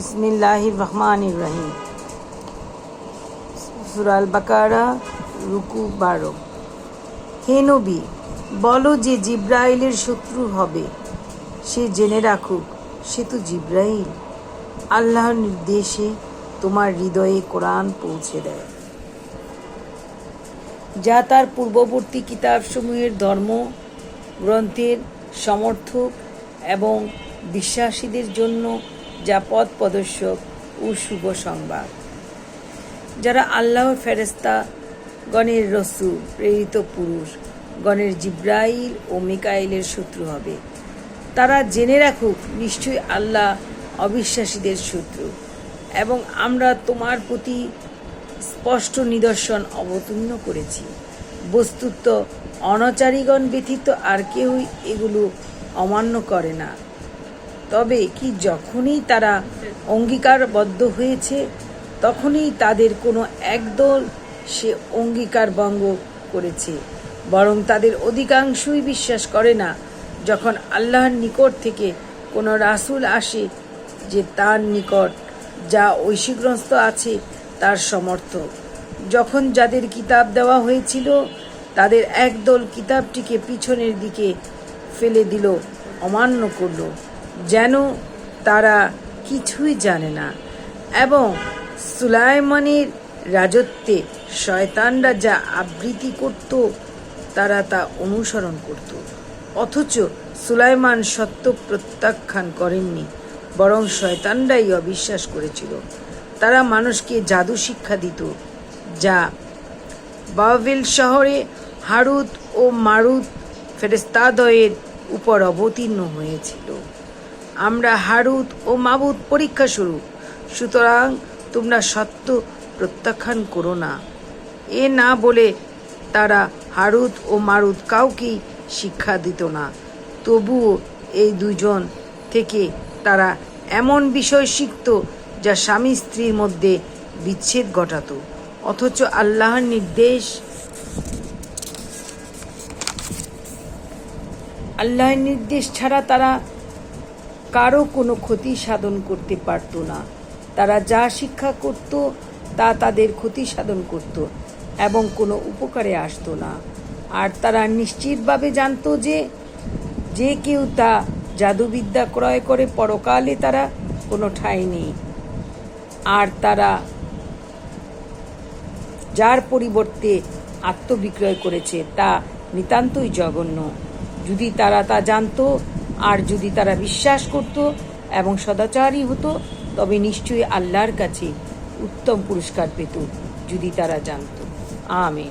রহমান রহিম। সুরাল বাকারা রুকু বারো। হে নবী, বলো যে জিব্রাইলের শত্রু হবে। সে জেনে রাখুক, সে তো জিব্রাইল। আল্লাহর নির্দেশে তোমার হৃদয়ে কোরআন পৌঁছে দেয়। যা তার পূর্ববর্তী কিতাবসমূহের ধর্ম, গ্রন্থের সমর্থক এবং বিশ্বাসীদের জন্য যা পথ প্রদর্শক ও শুভ সংবাদ। যারা আল্লাহ ফেরেস্তা গণের রসু প্রেরিত পুরুষ, গণের জিব্রাইল ও মিকাইলের শত্রু হবে। তারা জেনে রাখুক, নিশ্চয়ই আল্লাহ অবিশ্বাসীদের শত্রু। এবং আমরা তোমার প্রতি স্পষ্ট নিদর্শন অবতীর্ণ করেছি। বস্তুত অনাচারীগণ ব্যতীত আর কেউই এগুলো অমান্য করে না। তবে কি যখনই তারা অঙ্গীকারবদ্ধ হয়েছে, তখনই তাদের কোনো একদল সে অঙ্গীকার ভঙ্গ করেছে, বরং তাদের অধিকাংশই বিশ্বাস করে না, যখন আল্লাহর নিকট থেকে কোনো রাসূল আসে যে তার নিকট যা ঐশীগ্রস্ত আছে তার সমর্থক। যখন যাদের কিতাব দেওয়া হয়েছিল, তাদের একদল কিতাবটিকে পিছনের দিকে ফেলে দিল, অমান্য করল। যেন তারা কিছুই জানে না এবং সুলাইমানের রাজত্বে শয়তানরা যা আবৃত্তি করত, তারা তা অনুসরণ করত। অথচ সুলাইমান সত্য প্রত্যাখ্যান করেননি, বরং শয়তানরাই অবিশ্বাস করেছিল। তারা মানুষকে জাদু শিক্ষা দিত, যা বাভেল শহরে হারুত ও মারুত ফেরেস্তাদয়ের উপর অবতীর্ণ হয়েছিল। আমরা হারুত ও মাবুত পরীক্ষা শুরু। সুতরাং তোমরা সত্য প্রত্যাখ্যান করো না। এ না বলে তারা হারুত ও মারুত কাউকেই শিক্ষা দিত না। তবুও এই দুজন থেকে তারা এমন বিষয় শিখত যা স্বামী স্ত্রীর মধ্যে বিচ্ছেদ ঘটাত। অথচ আল্লাহর নির্দেশ আল্লাহর নির্দেশ ছাড়া তারা কারও কোনো ক্ষতি সাধন করতে পারত না। তারা যা শিক্ষা করত, তা তাদের ক্ষতি সাধন করত এবং কোনো উপকারে আসতো না। আর তারা নিশ্চিতভাবে জানতো যে যে কেউ তা জাদুবিদ্যা ক্রয় করে, পরকালে তারা কোনো ঠাঁই নেই। আর তারা যার পরিবর্তে আত্মবিক্রয় করেছে, তা নিতান্তই জঘন্য। যদি তারা তা জানতো আর যদি তারা বিশ্বাস করত এবং সদাচারী হতো, তবে নিশ্চয়ই আল্লাহর কাছে উত্তম পুরস্কার পেত, যদি তারা জানত। আমিন।